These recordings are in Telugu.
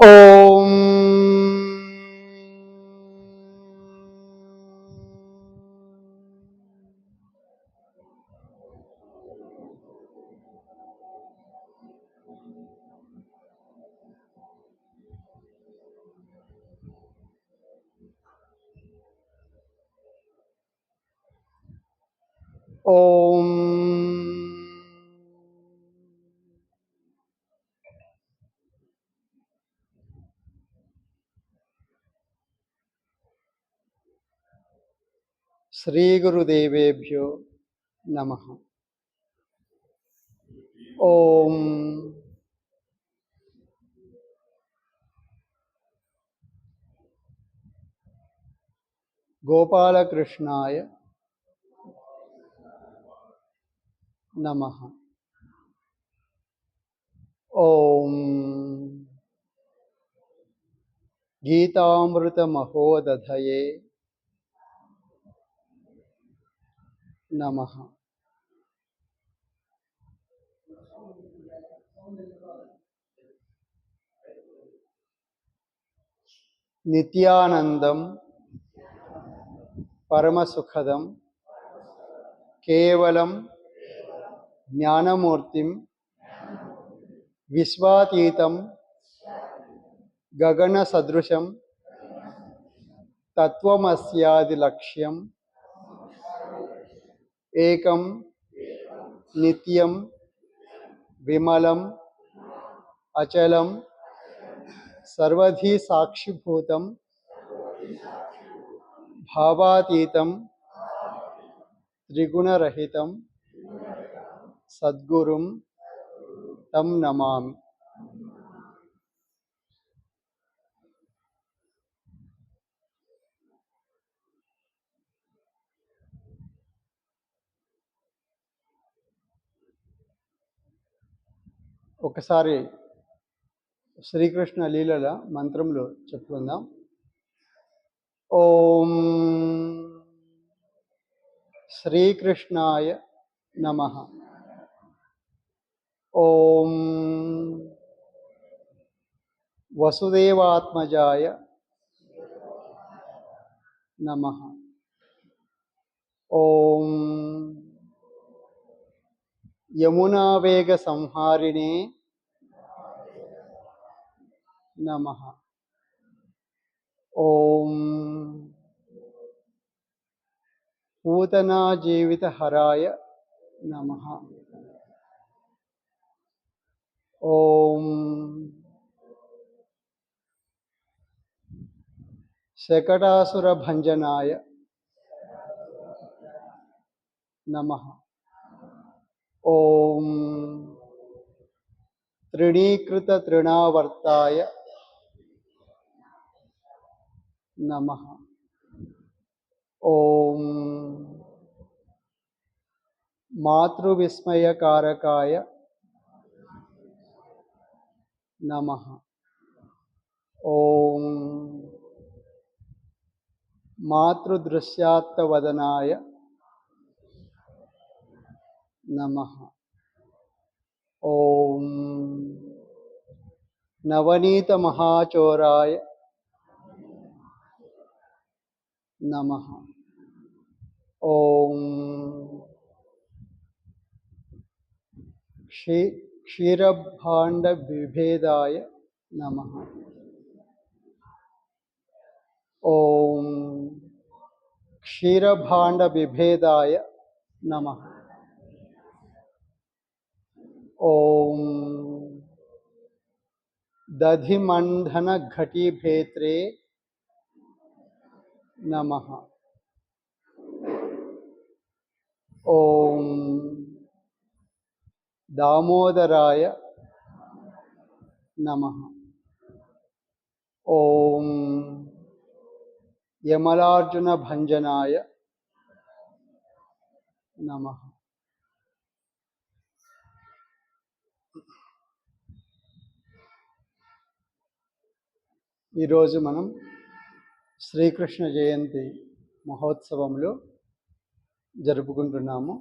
ఓం శ్రీగురుదేవేభ్యో నమ ఓం గోపాలకృష్ణాయ నమ ఓం గీతామృతమహోదధయే నమ. నిత్యానందం పరమసుఖదం కేవలం జ్ఞానమూర్తిం విశ్వాతీతం గగనసదృశం తత్వమస్యాది లక్ష్యం एकम नित्यम विमलम अचलम सर्वधि साक्षीभूतम भावातीतम त्रिगुणरहितम सद्गुरुम तम नमामि। ఒకసారి శ్రీకృష్ణ లీలల మంత్రంలో చెప్పుకుందాం. ఓం శ్రీకృష్ణాయ నమ. ఓం వసుదేవాత్మజాయ నమ. ఓం యమునావేగ సంహారిణే నమ ఓం పూతనా జీవిత హరాయ నమ ఓం శకటాసుర భంజనాయ నమ ఓం తృణీకృత తృణావర్తాయ నమ ఓం మాతృవిస్మయకారకాయ నమ ఓం మాతృదృశ్యాత్తవదనాయ నమ ఓం నవనీతమహాచోరాయ నమ ఓం క్షీ క్షీరభాండవిభేదాయ నమ ఓం క్షీరభాండవిభేదాయ నమ ఓం దధిమండనఘటీభేత్రే నమ ఓం దామోదరాయ నమ ఓం యమలార్జున ఈరోజు మనం శ్రీకృష్ణ జయంతి మహోత్సవంలో జరుపుకుంటున్నాము.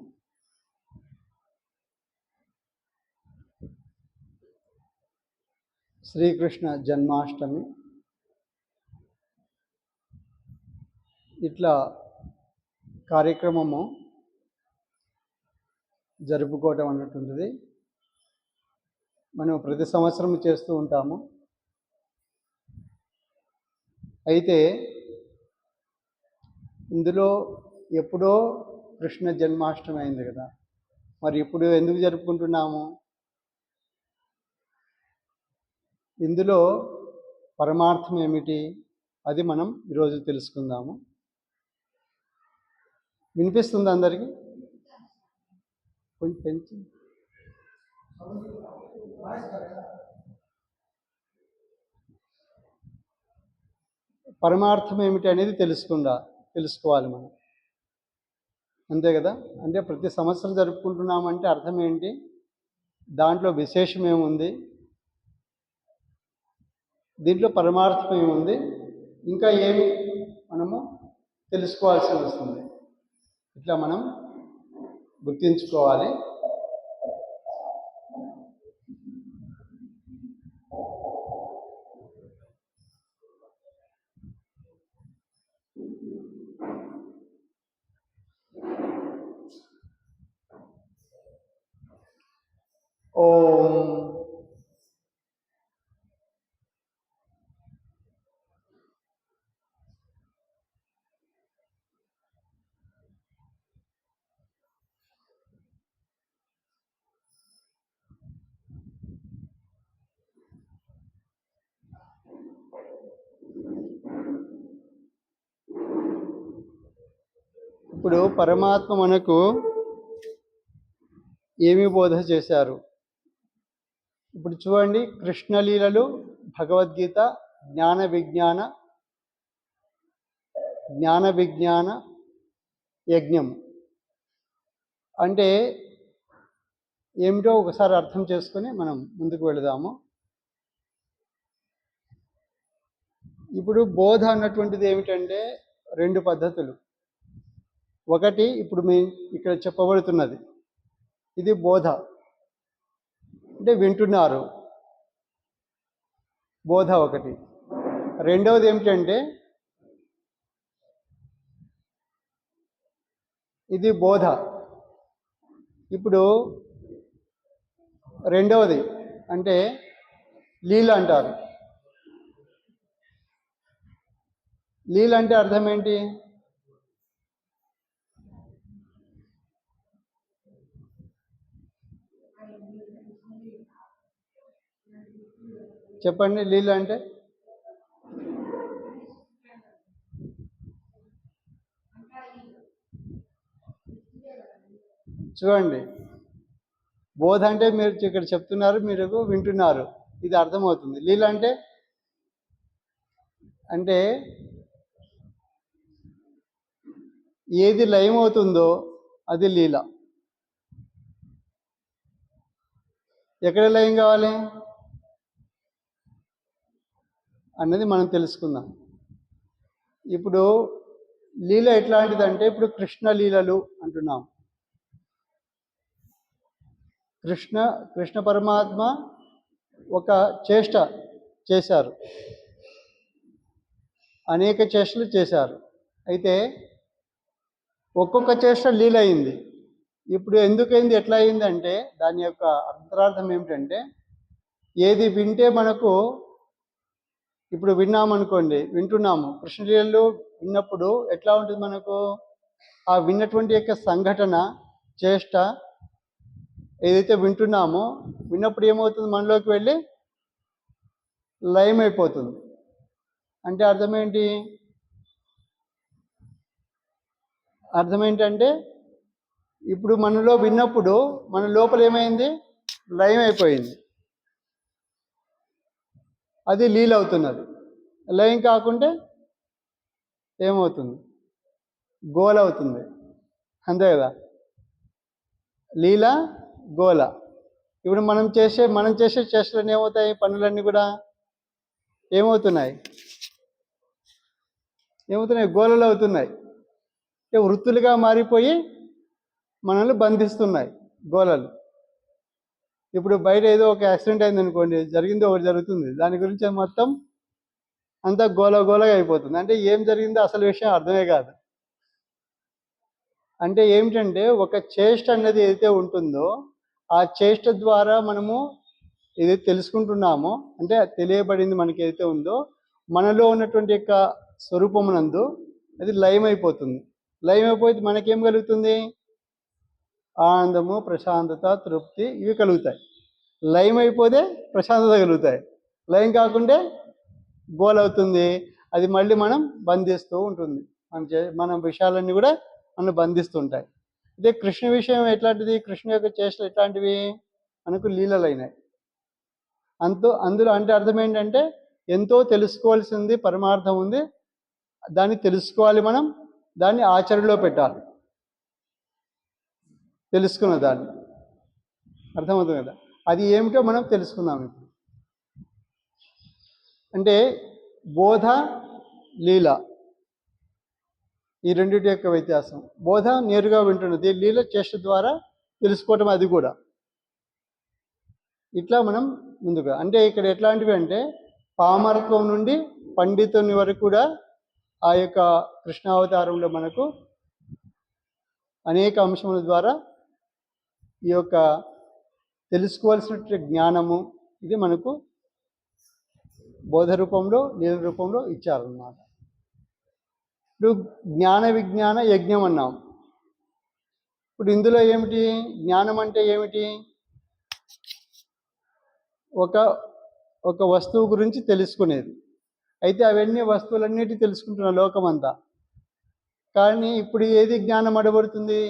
శ్రీకృష్ణ జన్మాష్టమి. ఇట్లా కార్యక్రమము జరుపుకోవటం అన్నటువంటిది మనం ప్రతి సంవత్సరం చేస్తూ ఉంటాము. అయితే ఇందులో ఎప్పుడో కృష్ణ జన్మాష్టమి అయింది కదా. మరి ఇప్పుడు ఎందుకు జరుపుకుంటున్నాము? ఇందులో పరమార్థం ఏమిటి? అది మనం ఈరోజు తెలుసుకుందాము. వినిపిస్తుంది అందరికీ? కొంచెం పెంచి. పరమార్థం ఏమిటి అనేది తెలుసుకుందా తెలుసుకోవాలి మనం. అంతే కదా? అంటే ప్రతి సంవత్సరం జరుపుకుంటున్నామంటే అర్థం ఏంటి దాంట్లో విశేషం ఏముంది దీంట్లో పరమార్థం ఏముంది ఇంకా ఏమి మనము తెలుసుకోవాల్సి వస్తుంది. ఇట్లా మనం గుర్తించుకోవాలి. ఓం. ఇప్పుడు పరమాత్మ మనకు ఏమి బోధ చేశారు? ఇప్పుడు చూడండి కృష్ణలీలలు భగవద్గీత జ్ఞాన విజ్ఞాన జ్ఞాన విజ్ఞాన యజ్ఞం. అంటే ఏమిటో ఒకసారి అర్థం చేసుకొని మనం ముందుకు వెళదాము. ఇప్పుడు బోధ అన్నటువంటిది ఏమిటంటే రెండు పద్ధతులు. ఒకటి ఇప్పుడు మీ ఇక్కడ చెప్పబడుతున్నది. ఇది బోధ. అంటే వింటున్నారు. బోధ ఒకటి. రెండవది ఏమిటంటే ఇది బోధ. ఇప్పుడు రెండవది అంటే లీల అంటారు. లీల అంటే అర్థం ఏంటి? చెప్పండి లీల అంటే? చూడండి. బోధ అంటే మీరు ఇక్కడ చెప్తున్నారు మీరు వింటున్నారు. ఇది అర్థమవుతుంది. లీల అంటే? అంటే ఏది లయమవుతుందో అది లీల. ఎక్కడ లయం కావాలి? అన్నది మనం తెలుసుకుందాం. ఇప్పుడు లీల ఎట్లాంటిదంటే ఇప్పుడు కృష్ణ లీలలు అంటున్నాం. కృష్ణ కృష్ణ పరమాత్మ ఒక చేష్ట చేశారు. అనేక చేష్టలు చేశారు. అయితే ఒక్కొక్క చేష్ట లీలైంది ఇప్పుడు ఎందుకైంది ఎట్లా అయింది అంటే దాని యొక్క అంతరార్థం ఏమిటంటే ఏది వింటే మనకు ఇప్పుడు విన్నామనుకోండి వింటున్నాము. కృష్ణలీలలు విన్నప్పుడు ఎట్లా ఉంటుంది మనకు? ఆ విన్నటువంటి యొక్క సంఘటన చేష్ట ఏదైతే వింటున్నామో విన్నప్పుడు ఏమవుతుంది మనలోకి వెళ్ళి? లయం అయిపోతుంది అంటే అర్థం ఏంటి అర్థం ఏంటంటే ఇప్పుడు మనలో విన్నప్పుడు మన లోపల ఏమైంది లయం అయిపోయింది అది లీలవుతున్నది. లయం కాకుంటే ఏమవుతుంది? గోల అవుతుంది అంతే కదా? లీల గోల. ఇప్పుడు మనం చేసే మనం చేసే చేష్టలన్నీ ఏమవుతాయి? పనులన్నీ కూడా ఏమవుతున్నాయి? ఏమవుతున్నాయి? గోలలు అవుతున్నాయి. వృత్తులుగా మారిపోయి మనల్ని బంధిస్తున్నాయి గోలలు. ఇప్పుడు బయట ఏదో ఒక యాక్సిడెంట్ అయింది అనుకోండి జరిగింది ఒకటి జరుగుతుంది. దాని గురించి మొత్తం అంతా గోల గోలగా అయిపోతుంది. అంటే ఏం జరిగిందో అసలు విషయం అర్థమే కాదు. అంటే ఏమిటంటే ఒక చేష్ట అనేది ఏదైతే ఉంటుందో ఆ చేష్ట ద్వారా మనము ఏదైతే తెలుసుకుంటున్నామో అంటే తెలియబడింది మనకి ఏదైతే ఉందో మనలో ఉన్నటువంటి యొక్క స్వరూపమునందు అది లయం అయిపోతుంది లయం అయిపోతే మనకేం కలుగుతుంది? ఆనందము ప్రశాంతత తృప్తి ఇవి కలుగుతాయి. లయం అయిపోతే ప్రశాంతత కలుగుతాయి. లయం కాకుంటే గోల్ అవుతుంది. అది మళ్ళీ మనం బంధిస్తూ ఉంటుంది. మన చే- మన విషయాలన్నీ కూడా మనం బంధిస్తుంటాయి ఇదే కృష్ణ విషయం ఎట్లాంటిది? కృష్ణ యొక్క చేష్టలు ఎట్లాంటివి? మనకు లీలలైనాయి అంతో అందులో అంటే అర్థం ఏంటంటే ఎంతో తెలుసుకోవాల్సింది పరమార్థం ఉంది. దాన్ని తెలుసుకోవాలి మనం. దాన్ని ఆచరణలో పెట్టాలి. తెలుసుకున్న దాన్ని అర్థమవుతుంది కదా? అది ఏమిటో మనం తెలుసుకుందాం ఇప్పుడు. అంటే బోధ లీల. ఈ రెండింటి యొక్క వ్యత్యాసం. బోధ నేరుగా వింటున్నది లీల చేష్ట ద్వారా తెలుసుకోవటం అది కూడా. ఇట్లా మనం ముందుగా అంటే ఇక్కడ ఎట్లాంటివి అంటే పామరత్వం నుండి పండితుని వరకు కూడా ఆ యొక్క కృష్ణావతారంలో మనకు అనేక అంశముల ద్వారా ఈ యొక్క తెలుసుకోవాల్సిన జ్ఞానము ఇది మనకు బోధ రూపంలో నీల రూపంలో ఇచ్చారన్నమాట. ఇప్పుడు జ్ఞాన విజ్ఞాన యజ్ఞం అన్నాం. ఇప్పుడు ఇందులో ఏమిటి? జ్ఞానం అంటే ఏమిటి? ఒక ఒక వస్తువు గురించి తెలుసుకునేది. అయితే అవన్నీ వస్తువులన్నిటి తెలుసుకుంటున్న లోకమంతా. కానీ ఇప్పుడు ఏది జ్ఞానం అడబడుతుంది?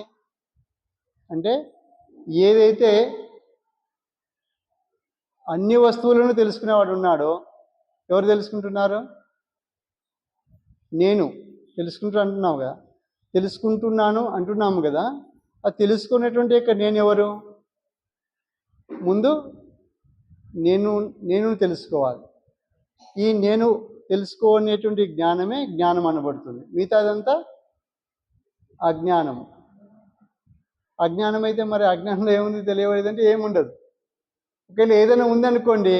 అంటే ఏదైతే అన్ని వస్తువులను తెలుసుకునేవాడు ఉన్నాడో ఎవరు తెలుసుకుంటున్నారు? నేను తెలుసుకుంటూ అంటున్నావు కదా తెలుసుకుంటున్నాను అంటున్నాము కదా? ఆ తెలుసుకునేటువంటి యొక్క నేను ఎవరు ముందు నేను నేను తెలుసుకోవాలి. ఈ నేను తెలుసుకోనేటువంటి జ్ఞానమే జ్ఞానం అనబడుతుంది. మిగతాదంతా అజ్ఞానము. అజ్ఞానం అయితే మరి అజ్ఞానంలో ఏముంది తెలియబడేదంటే ఏముండదు. ఒకవేళ ఏదైనా ఉందనుకోండి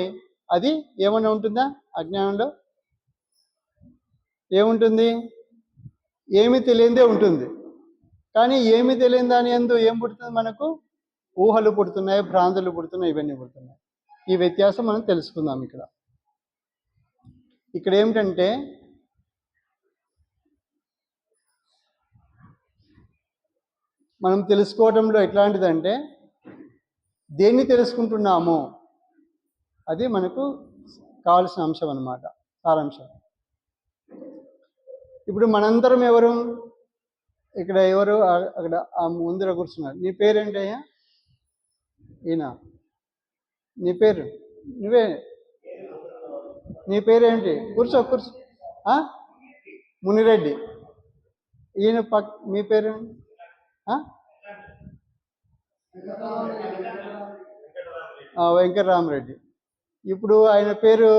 అది ఏమైనా ఉంటుందా? అజ్ఞానంలో ఏముంటుంది? ఏమి తెలియందే ఉంటుంది. కానీ ఏమి తెలియని దాని ఎందు ఏం పుడుతుంది మనకు? ఊహలు పుడుతున్నాయి భ్రాంతులు పుడుతున్నాయి ఇవన్నీ పుడుతున్నాయి. ఈ వ్యత్యాసం మనం తెలుసుకుందాం ఇక్కడ. ఇక్కడ ఏమిటంటే మనం తెలుసుకోవడంలో ఎట్లాంటిదంటే దేన్ని తెలుసుకుంటున్నామో అది మనకు కావాల్సిన అంశం అన్నమాట సారాంశం. ఇప్పుడు మనందరం ఎవరు? ఇక్కడ ఎవరు? అక్కడ ఆ ముందర కూర్చున్నారు. నీ పేరేంటయ్యా ఈయన. నీ పేరు? నువ్వే. నీ పేరేంటి? కూర్చో కూర్చో. మునిరెడ్డి. ఈయన పక్ మీ పేరు? వెంకటరామరెడ్డి. ఇప్పుడు ఆయన పేరు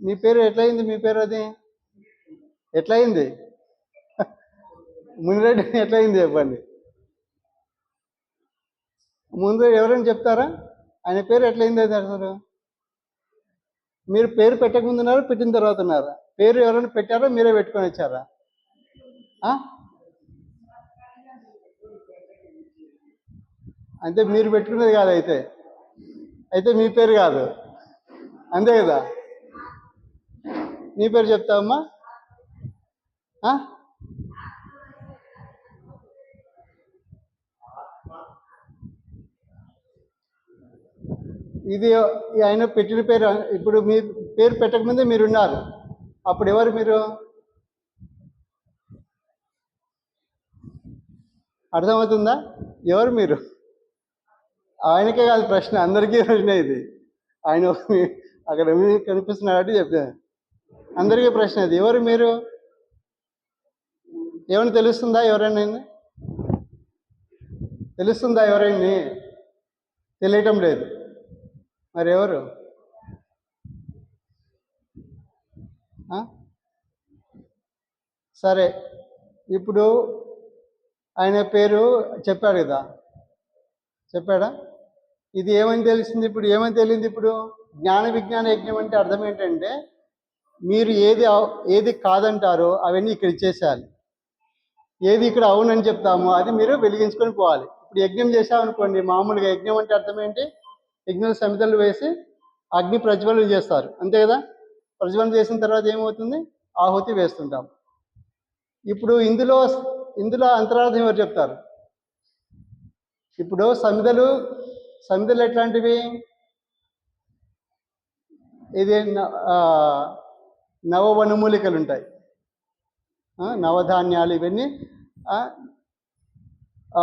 మీ పేరు ఎట్లయింది మీ పేరు అది? ఎట్లయింది? మునిరెడ్డి ఎట్లయింది చెప్పండి. ముందు ఎవరైనా చెప్తారా? ఆయన పేరు ఎట్లయింది అది అసలు? మీరు పేరు పెట్టకముందున్నారా పెట్టిన తర్వాత ఉన్నారా? పేరు ఎవరైనా పెట్టారా మీరే పెట్టుకొని వచ్చారా? అంటే మీరు పెట్టుకునేది కాదు అయితే. అయితే మీ పేరు కాదు. అంతే కదా? నీ పేరు చెప్తావమ్మా ఇది ఆయన పెట్టిన పేరు ఇప్పుడు మీ పేరు పెట్టకముందే మీరు ఉన్నారు. అప్పుడు ఎవరు మీరు? అర్థమవుతుందా? ఎవరు మీరు? ఆయనకే కాదు ప్రశ్న అందరికీ ప్రశ్న ఇది. ఆయన అక్కడ మీకు కనిపిస్తున్నాడు కాబట్టి చెప్తాను అందరికీ ప్రశ్న ఇది. ఎవరు మీరు? ఏమైనా తెలుస్తుందా ఎవరైనా? తెలుస్తుందా ఎవరైనా? తెలియటం లేదు. మరి ఎవరు? సరే. ఇప్పుడు ఆయన పేరు చెప్పాడు కదా. చెప్పాడా? ఇది ఏమని తెలిసింది ఇప్పుడు? ఏమని తెలిసింది ఇప్పుడు? జ్ఞాన విజ్ఞాన యజ్ఞం అంటే అర్థం ఏంటంటే మీరు ఏది ఏది కాదంటారో అవన్నీ ఇక్కడ ఇచ్చేసేయాలి. ఏది ఇక్కడ అవునని చెప్తామో అది మీరు వెలిగించుకొని పోవాలి. ఇప్పుడు యజ్ఞం చేసామనుకోండి మామూలుగా యజ్ఞం అంటే అర్థం ఏంటి? యజ్ఞం సమితలు వేసి అగ్ని ప్రజ్వలన చేస్తారు. అంతే కదా? ప్రజ్వలన చేసిన తర్వాత ఏమవుతుంది? ఆహుతి వేస్తుంటాం. ఇప్పుడు ఇందులో ఇందులో అంతరార్థం ఎవరు చెప్తారు? ఇప్పుడు సమిదలు సమితులు ఎట్లాంటివి? ఇది న- నవవనమూలికలు ఉంటాయి. నవధాన్యాలు ఇవన్నీ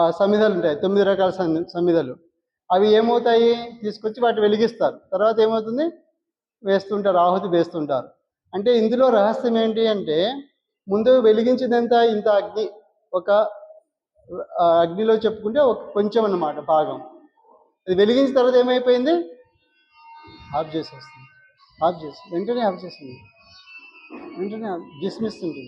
సమిధలు ఉంటాయి. తొమ్మిది రకాల సమిధలు అవి ఏమవుతాయి? తీసుకొచ్చి వాటి వెలిగిస్తారు. తర్వాత ఏమవుతుంది? వేస్తుంటారు. ఆహుతి వేస్తుంటారు. అంటే ఇందులో రహస్యం ఏంటి అంటే ముందు వెలిగించినంత ఇంత అగ్ని ఒక అగ్నిలో చెప్పుకుంటే ఒక కొంచెం అన్నమాట భాగం. అది వెలిగించిన తర్వాత ఏమైపోయింది? ఆఫ్ చేసేస్తుంది. ఆఫ్ చేసి వెంటనే ఆఫ్ చేస్తుంది. వెంటనే డిస్మిస్ ఉంటుంది.